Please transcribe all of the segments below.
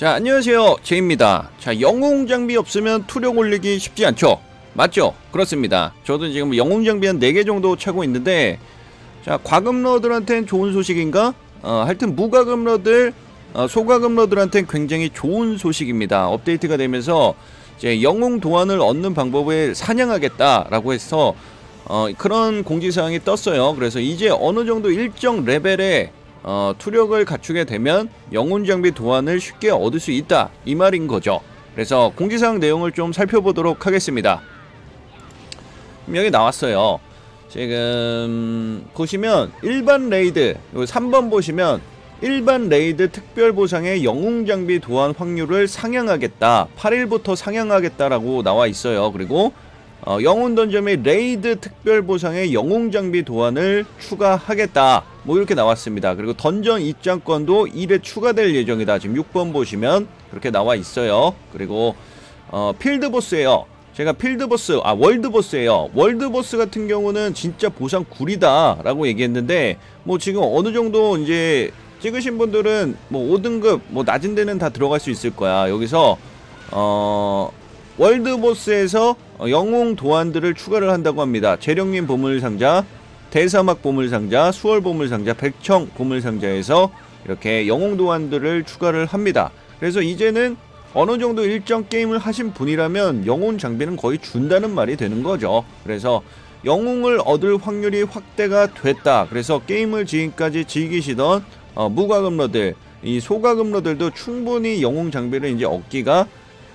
자 안녕하세요. 제입니다. 자 영웅 장비 없으면 투력 올리기 쉽지 않죠? 맞죠? 그렇습니다. 저도 지금 영웅 장비 한 4개 정도 차고 있는데 자 과금러들한테는 좋은 소식인가? 어, 하여튼 무과금러들 어, 소과금러들한테는 굉장히 좋은 소식입니다. 업데이트가 되면서 이제 영웅 도안을 얻는 방법을 사냥하겠다라고 해서 어, 그런 공지사항이 떴어요. 그래서 이제 어느 정도 일정 레벨의 어, 투력을 갖추게 되면 영혼 장비 도안을 쉽게 얻을 수 있다 이 말인 거죠. 그래서 공지사항 내용을 좀 살펴보도록 하겠습니다. 여기 나왔어요. 지금 보시면 일반 레이드 3번 보시면 일반 레이드 특별 보상의 영웅 장비 도안 확률을 상향하겠다. 8일부터 상향하겠다라고 나와 있어요. 그리고 어, 영웅 및 레이드 특별 보상의 영웅 장비 도안을 추가하겠다. 뭐 이렇게 나왔습니다. 그리고 던전 입장권도 1회 추가될 예정이다. 지금 6번 보시면 그렇게 나와 있어요. 그리고 어, 필드보스예요. 제가 필드보스, 아 월드보스예요. 월드보스 같은 경우는 진짜 보상 구리다 라고 얘기했는데 뭐 지금 어느 정도 이제 찍으신 분들은 뭐 5등급 뭐 낮은 데는 다 들어갈 수 있을 거야. 여기서 어 월드보스에서 영웅 도안들을 추가를 한다고 합니다. 재령님 보물상자, 대사막 보물상자, 수월 보물상자, 백청 보물상자에서 이렇게 영웅 도안들을 추가를 합니다. 그래서 이제는 어느 정도 일정 게임을 하신 분이라면 영웅 장비는 거의 준다는 말이 되는 거죠. 그래서 영웅을 얻을 확률이 확대가 됐다. 그래서 게임을 지금까지 즐기시던 어, 무과금러들, 이 소과금러들도 충분히 영웅 장비를 이제 얻기가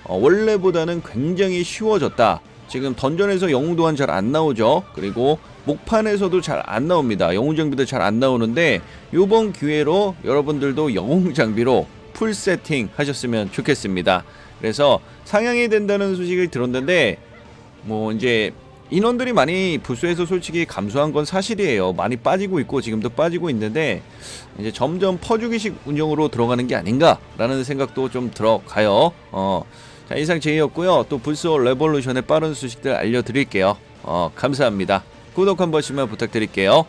어, 원래보다는 굉장히 쉬워졌다. 지금 던전에서 영웅 도안 잘안 나오죠. 그리고 목판에서도 잘 안 나옵니다. 영웅 장비도 잘 안 나오는데 요번 기회로 여러분들도 영웅 장비로 풀 세팅 하셨으면 좋겠습니다. 그래서 상향이 된다는 소식을 들었는데 뭐 이제 인원들이 많이 부수해서 솔직히 감소한 건 사실이에요. 많이 빠지고 있고 지금도 빠지고 있는데 이제 점점 퍼주기식 운영으로 들어가는 게 아닌가라는 생각도 좀 들어가요. 어. 자 이상 제이였고요. 또 불소 레볼루션의 빠른 소식들 알려드릴게요. 어 감사합니다. 구독 한 번씩만 부탁드릴게요.